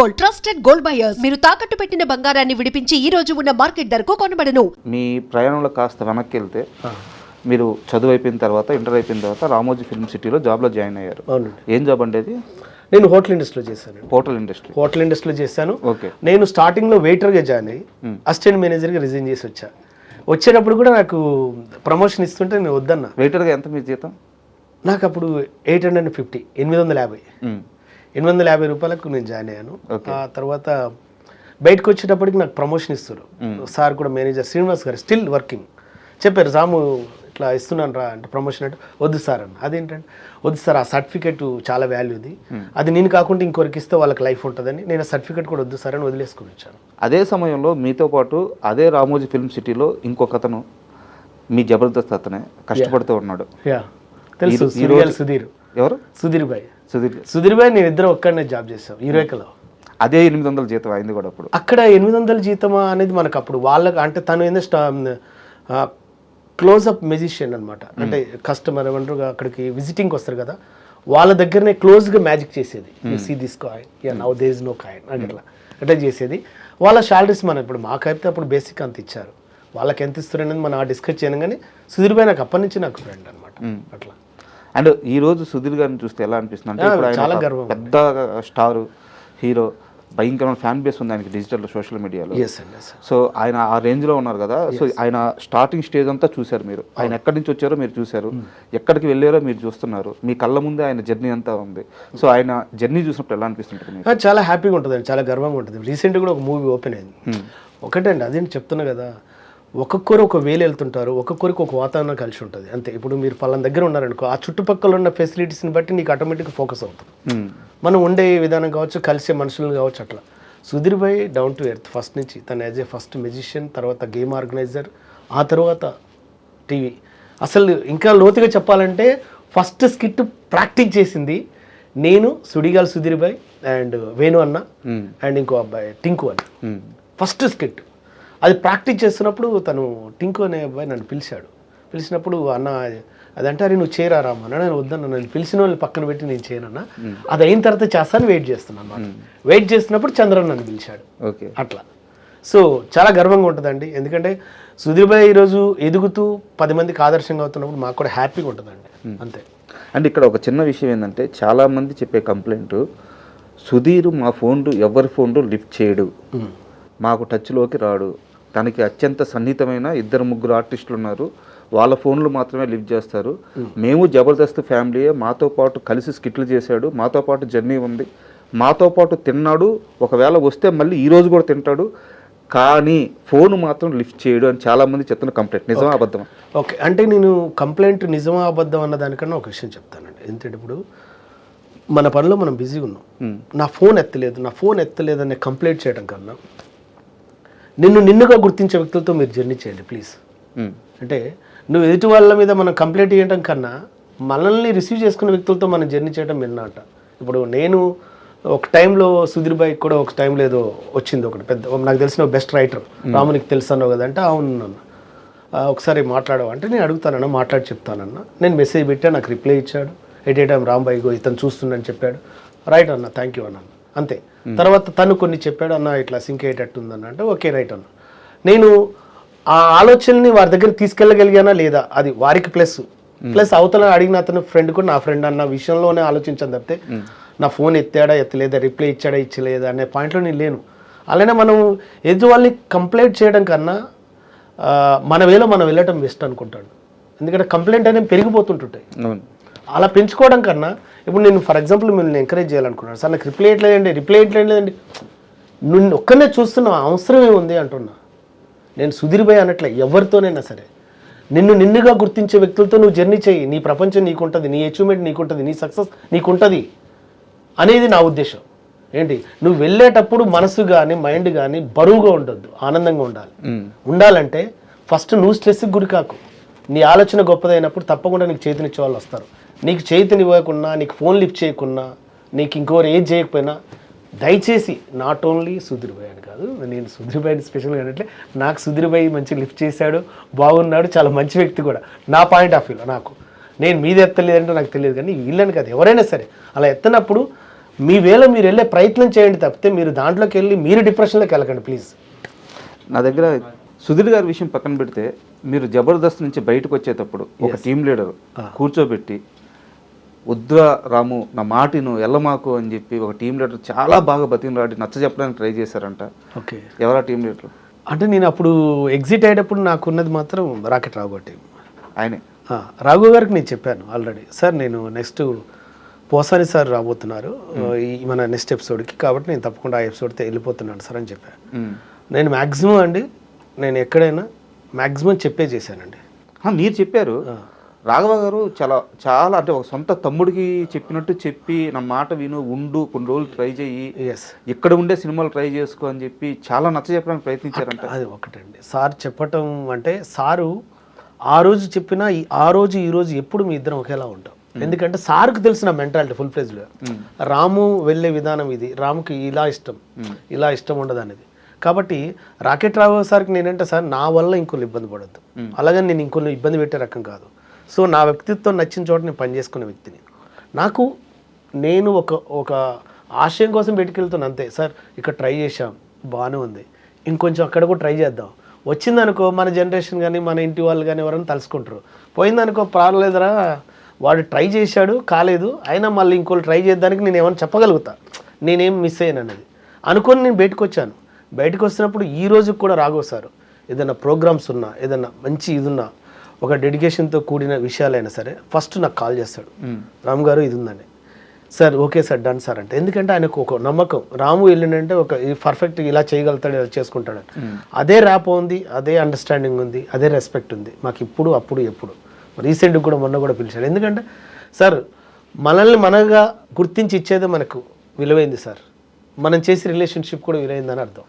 Gold trusted gold buyers మీరు తాకట్టు పెట్టిన బంగారాన్ని విడిపించి ఈ రోజు ఉన్న మార్కెట్ ధరకు కొనబడను. మీ ప్రయాణంలో కాస్త వెనక్కి వెళ్తే మీరు చదువు అయిపోయిన తర్వాత ఇంటర్ అయిపోయిన తర్వాత రామోజీ ఫిల్మ్ సిటీలో జాబ్లో జాయిన్ అయ్యారు. అవునండి. ఏం జాబ్ అంటే అది? నేను హోటల్ ఇండస్ట్రీలో చేశాను హోటల్ ఇండస్ట్రీ. హోటల్ ఇండస్ట్రీలో చేశాను. ఓకే. నేను స్టార్టింగ్లో వెయిటర్గా జాయిన్ అయ్యి అసిస్టెంట్ మేనేజర్గా రిజైన్ చేసి వచ్చా. వచ్చేటప్పుడు కూడా నాకు ప్రమోషన్ ఇస్తుంటే నేను వద్దన్నా. వెయిటర్గా ఎంత మీ జీతం? నాకు అప్పుడు ఎయిట్ హండ్రెడ్ అండ్ ఫిఫ్టీ ఎనిమిది వందల యాభై. ఎనిమిది వందల యాభై రూపాయలకు నేను జాయిన్ అయ్యాను. ఆ తర్వాత బయటకు వచ్చేటప్పటికి నాకు ప్రమోషన్ ఇస్తారు సార్ కూడా మేనేజర్ శ్రీనివాస్ గారు స్టిల్ వర్కింగ్. చెప్పారు రాము ఇట్లా ఇస్తున్నాను రా అంటే ప్రమోషన్ అంటే వద్దు సార్ అన్న. అదేంటంటే వద్దు సార్ ఆ సర్టిఫికేట్ చాలా వాల్యూది అది నేను కాకుండా ఇంకొకరికి ఇస్తే వాళ్ళకి లైఫ్ ఉంటుందని నేను ఆ సర్టిఫికేట్ కూడా వద్దు సార్ అని వదిలేసుకుని వచ్చాను. అదే సమయంలో మీతో పాటు అదే రామోజీ ఫిల్మ్ సిటీలో ఇంకొక అతను మీ జబర్దస్త్ అతనే కష్టపడుతూ ఉన్నాడు. యా తెలుసు సుధీర్. ఎవరు? సుధీర్ భాయ్. సుధీర్ సుధీర్ భాయ్ నేను ఇద్దరు ఒక్కడనే జాబ్ చేసాం యూరేకలో అదే ఎనిమిది వందల జీతం అయింది కూడా అప్పుడు. అక్కడ ఎనిమిది వందల జీతమా అనేది మనకు అప్పుడు వాళ్ళకి అంటే తను ఏందో స్టా క్లోజ్అప్ మెజిషియన్ అనమాట అంటే కస్టమర్ ఏమంటారు అక్కడికి విజిటింగ్కి వస్తారు కదా వాళ్ళ దగ్గరనే క్లోజ్గా మ్యాజిక్ చేసేది. You see this coin ya now there is no coin అని అట్లా. అట్లా చేసేది. వాళ్ళ శాలరీస్ మనం ఇప్పుడు మాకైతే అప్పుడు బేసిక్ అంత ఇచ్చారు. వాళ్ళకి ఎంత ఇస్తారు అనేది మనం డిస్కస్ చేయను కానీ సుధీర్ భాయ్ నాకు అప్పటి నుంచి నాకు ఫ్రెండ్ అనమాట అట్లా. అండ్ ఈ రోజు సుధీర్ గారిని చూస్తే ఎలా అనిపిస్తుంది అంటే ఇప్పుడు ఆయన. పెద్ద స్టార్ హీరో భయంకరమైన ఫ్యాన్ బేస్ ఉంది ఆయనకి డిజిటల్ సోషల్ మీడియాలో అండి సో ఆయన ఆ రేంజ్లో ఉన్నారు కదా సో ఆయన స్టార్టింగ్ స్టేజ్ అంతా చూశారు మీరు. ఆయన ఎక్కడి నుంచి వచ్చారో మీరు చూశారు. ఎక్కడికి వెళ్ళారో మీరు చూస్తున్నారు. మీ కళ్ళ ముందే ఆయన జర్నీ అంతా ఉంది. సో ఆయన జర్నీ చూసినప్పుడు ఎలా అనిపిస్తుంటుంది చాలా హ్యాపీగా ఉంటుంది చాలా గర్వంగా ఉంటుంది రీసెంట్గా కూడా ఒక మూవీ ఓపెన్ అయింది. ఒకటండి అదేంటి చెప్తున్నా కదా ఒక్కొక్కరు ఒక వేలు వెళ్తుంటారు ఒక్కొక్కరికి ఒక వాతావరణం కలిసి ఉంటుంది. అంతే. ఇప్పుడు మీరు పలానా దగ్గర ఉన్నారనుకో ఆ చుట్టుపక్కల ఉన్న ఫెసిలిటీస్ని బట్టి నీకు ఆటోమేటిక్గా ఫోకస్ అవుతుంది. మనం ఉండే విధానం కావచ్చు కలిసే మనుషులను కావచ్చు అట్లా. Sudheer bhai down to earth first నుంచి. తను యాజ్ ఏ ఫస్ట్ మెజిషియన్ తర్వాత గేమ్ ఆర్గనైజర్ ఆ తర్వాత టీవీ అసలు ఇంకా లోతుగా చెప్పాలంటే ఫస్ట్ స్కిట్ ప్రాక్టీస్ చేసింది నేను సుడిగాల్ సుధీర్ భాయ్ అండ్ వేణు అన్న. అండ్ ఇంకో అబ్బాయి టింకు అని మ్మ్. ఫస్ట్ స్కిట్ అది ప్రాక్టీస్ చేస్తున్నప్పుడు తను టింకు అనే అబ్బాయి నన్ను పిలిచాడు. పిలిచినప్పుడు అన్న అదంటే అరే నువ్వు చేరా రామా అన్న నేను వద్దన్న నన్ను పిలిచిన వాళ్ళని పక్కన పెట్టి నేను చేయనన్నా. అది అయిన తర్వాత చేస్తాను వెయిట్ చేస్తున్నాను అనమాట వెయిట్ చేస్తున్నప్పుడు చంద్రన్ నన్ను పిలిచాడు. ఓకే. అట్లా. సో చాలా గర్వంగా ఉంటుందండి. ఎందుకంటే సుధీర్ భాయ్ ఈరోజు ఎదుగుతూ పది మందికి ఆదర్శంగా అవుతున్నప్పుడు మాకు కూడా హ్యాపీగా ఉంటుందండి. అంతే. అండ్ ఇక్కడ ఒక చిన్న విషయం ఏంటంటే చాలా మంది చెప్పే కంప్లైంట్ సుధీర్ మా ఫోన్లు ఎవరి ఫోన్లు లిఫ్ట్ చేయడు. మాకు టచ్లోకి రాడు. తనకి అత్యంత సన్నిహితమైన ఇద్దరు ముగ్గురు ఆర్టిస్టులు ఉన్నారు. వాళ్ళ ఫోన్లు మాత్రమే లిఫ్ట్ చేస్తారు. మేము జబర్దస్త్ ఫ్యామిలీయే. మాతో పాటు కలిసి స్కిట్లు చేశాడు. మాతో పాటు జర్నీ ఉంది. మాతో పాటు తిన్నాడు. ఒకవేళ వస్తే మళ్ళీ ఈ రోజు కూడా తింటాడు. కానీ ఫోన్ మాత్రం లిఫ్ట్ చేయడు అని చాలా మంది చెప్తున్న కంప్లైంట్. నిజమా అబద్ధమా? ఓకే. అంటే నేను కంప్లైంట్ నిజమా అబద్ధం అన్న దానికన్నా ఒక విషయం చెప్తానండి. ఎందుకంటే ఇప్పుడు మన పనిలో మనం బిజీగా ఉన్నాం. నా ఫోన్ ఎత్తలేదు. నా ఫోన్ ఎత్తలేదు అనే కంప్లైంట్ చేయడం కన్నా నిన్ను నిన్నుగా గుర్తించే వ్యక్తులతో మీరు జర్నీ చేయండి ప్లీజ్. అంటే నువ్వు ఎదుటి వాళ్ళ మీద మనం కంప్లైంట్ చేయడం కన్నా మనల్ని రిసీవ్ చేసుకునే వ్యక్తులతో మనం జర్నీ చేయడం మిన్నట ఇప్పుడు నేను ఒక టైంలో సుధీర్ బాయ్ కూడా ఒక టైంలో ఏదో వచ్చింది ఒకటి పెద్ద నాకు తెలిసిన బెస్ట్ రైటర్ రామునికి తెలుసు అన్నావు కదా అంటే అవును ఒకసారి మాట్లాడవు అంటే నేను అడుగుతానన్న మాట్లాడి చెప్తానన్న. నేను మెసేజ్ పెట్టా నాకు రిప్లై ఇచ్చాడు. ఎట్ ఏ టైం రాంబాయ్ ఇతను చూస్తుండని చెప్పాడు. రైట్ అన్న థ్యాంక్ యూ అన్న. అంతే. తర్వాత తను కొన్ని చెప్పాడు అన్న ఇట్లా సింక్ అయ్యేటట్టు ఉందన్న అంటే ఓకే రైట్ అన్న. నేను ఆ ఆలోచనని వారి దగ్గర తీసుకెళ్ళగలిగానా లేదా? అది వారికి ప్లస్. ప్లస్ అవతల అడిగిన అతను ఫ్రెండ్ కూడా నా ఫ్రెండ్ అన్న విషయంలోనే ఆలోచించాను తప్పితే నా ఫోన్ ఎత్తాడా ఎత్తలేదా రిప్లై ఇచ్చాడా ఇచ్చలేదా? అనే పాయింట్లో నేను లేను. అలానే మనం ఎదుటి వాళ్ళని కంప్లైంట్ చేయడం కన్నా మన వేలో మనం వెళ్ళటం బెస్ట్ అనుకుంటాడు. ఎందుకంటే కంప్లైంట్ అనేవి పెరిగిపోతుంటుంటాయి. అలా పెంచుకోవడం కన్నా ఇప్పుడు నేను ఫర్ ఎగ్జాంపుల్ మిమ్మల్ని ఎంకరేజ్ చేయాలనుకున్నాను. సార్ నాకు రిప్లై ఇట్లేదండి రిప్లై ఇట్లేదండి నువ్వు ఒక్కనే చూస్తున్నా అవసరం ఏముంది అంటున్నా. నేను సుధీర్ భయ్ అనట్లే ఎవరితోనైనా సరే. నిన్ను నిన్నుగా గుర్తించే వ్యక్తులతో నువ్వు జర్నీ చేయి. నీ ప్రపంచం నీకుంటుంది నీ అచీవ్మెంట్ నీకుంటుంది నీ సక్సెస్ నీకుంటుంది అనేది నా ఉద్దేశం. ఏంటి? నువ్వు వెళ్ళేటప్పుడు మనసు కానీ మైండ్ కానీ బరువుగా ఉండొద్దు ఆనందంగా ఉండాలి. ఉండాలంటే ఫస్ట్ నువ్వు స్ట్రెస్కి గురి కాకు. నీ ఆలోచన గొప్పదైనప్పుడు తప్పకుండా నీకు చేతినిచ్చే వాళ్ళు వస్తారు. నీకు చేతిని ఇవ్వకున్నా నీకు ఫోన్ లిఫ్ట్ చేయకున్నా నీకు ఇంకోరు ఏది చేయకపోయినా దయచేసి నాట్ ఓన్లీ సుధీర్ భాయ్ అని కాదు నేను సుధీర్ భాయ్ని స్పెషల్గా అంటే నాకు సుధీర్ భాయ్ మంచి లిఫ్ట్ చేశాడు బాగున్నాడు చాలా మంచి వ్యక్తి కూడా. నా పాయింట్ ఆఫ్ వ్యూలో నాకు. నేను మీద ఎత్తలేదంటే నాకు తెలియదు కానీ వీళ్ళని కాదు ఎవరైనా సరే. అలా ఎత్తనప్పుడు మీ వేలో మీరు వెళ్ళే ప్రయత్నం చేయండి తప్పితే మీరు దాంట్లోకి వెళ్ళి మీరు డిప్రెషన్లోకి వెళ్ళకండి ప్లీజ్ నా దగ్గర సుధీర్ గారి విషయం పక్కన పెడితే మీరు జబర్దస్త్ నుంచి బయటకు వచ్చేటప్పుడు ఒక టీం లీడర్ కూర్చోబెట్టి వద్దురా రాము నా మాటిను ఎల్లమాకు అని చెప్పి ఒక టీం లీడర్ చాలా బాగా బతికినాడి నచ్చ చెప్పడానికి ట్రై చేశారంట. ఓకే. ఎవరా టీం లీడర్? అంటే నేను అప్పుడు ఎగ్జిట్ అయ్యేటప్పుడు నాకున్నది మాత్రం రాకెట్ రాబట్టి ఆయనే. ఆ, రాఘు గారికి నేను చెప్పాను ఆల్రెడీ. సార్ నేను నెక్స్ట్ పోసాని సార్ రాబోతున్నారు. ఈ మన నెక్స్ట్ ఎపిసోడ్కి కాబట్టి నేను తప్పకుండా ఆ ఎపిసోడ్తో వెళ్ళిపోతున్నాను సార్ అని చెప్పాను. నేను మ్యాక్సిమం అండి నేను ఎక్కడైనా మ్యాక్సిమం చెప్పే చేశానండి. మీరు చెప్పారు. రాఘవ గారు చాలా చాలా అంటే ఒక సొంత తమ్ముడికి చెప్పినట్టు చెప్పి నా మాట విను ఉండు కొన్ని రోజులు ట్రై చేయి ఎస్ ఇక్కడ ఉండే సినిమాలు ట్రై చేసుకో అని చెప్పి చాలా నచ్చ చెప్పడానికి ప్రయత్నించారంట. అది ఒకటండి. సార్ చెప్పటం అంటే సారు ఆ రోజు చెప్పినా ఈ- ఆ రోజు ఈ రోజు ఎప్పుడు మీ ఇద్దరం ఒకేలా ఉంటాం. ఎందుకంటే సార్కు తెలిసిన మెంటాలిటీ ఫుల్ ఫ్లెజ్లో. రాము వెళ్ళే విధానం ఇది. రాముకి ఇలా ఇష్టం. ఇలా ఇష్టం ఉండదు అనేది కాబట్టి రాకెట్ రావు సార్కి నేనంటే సార్ నా వల్ల ఇంకొన్ని ఇబ్బంది పడద్దు. అలాగని నేను ఇంకొన్ని ఇబ్బంది పెట్టే రకం కాదు. సో నా వ్యక్తిత్వం నచ్చిన చోట నేను పనిచేసుకునే వ్యక్తిని. నాకు నేను ఒక ఒక ఆశయం కోసం పెట్టుకెళ్తున్నా అంతే. సార్ ఇక్కడ ట్రై చేశాం బాగానే ఉంది. ఇంకొంచెం అక్కడ కూడా ట్రై చేద్దాం. వచ్చిందనుకో మన జనరేషన్ కానీ మన ఇంటి వాళ్ళు కానీ ఎవరైనా తలుసుకుంటారు. పోయిందనుకో పర్లేదురా వాడు ట్రై చేశాడు కాలేదు. అయినా మళ్ళీ ఇంకోళ్ళు ట్రై చేద్దానికి నేను ఏమైనా చెప్పగలుగుతా? నేనేం మిస్ అయ్యాను అనేది. అనుకొని నేను బయటకు వచ్చాను బయటకు వచ్చినప్పుడు ఈ రోజుకి కూడా రాగోసారు సార్ ఏదైనా ప్రోగ్రామ్స్ ఉన్నా ఏదైనా మంచి ఇది ఉన్నా ఒక డెడికేషన్తో కూడిన విషయాలైనా సరే ఫస్ట్ నాకు కాల్ చేస్తాడు. రామ్ గారు ఇది ఉందని sir okay sir done sir అంటే. ఎందుకంటే ఆయనకు ఒక నమ్మకం. రాము వెళ్ళిండంటే ఒక పర్ఫెక్ట్ ఇలా చేయగలుగుతాడు ఇలా చేసుకుంటాడు. అదే ర్యాప్ ఉంది అదే అండర్స్టాండింగ్ ఉంది అదే రెస్పెక్ట్ ఉంది. మాకు ఇప్పుడు అప్పుడు ఎప్పుడు. రీసెంట్గా కూడా మొన్న కూడా పిలిచాడు. ఎందుకంటే సార్ మనల్ని మనగా గుర్తించి ఇచ్చేదే మనకు విలువైంది సార్. మనం చేసే రిలేషన్షిప్ కూడా విలువైందని అర్థం.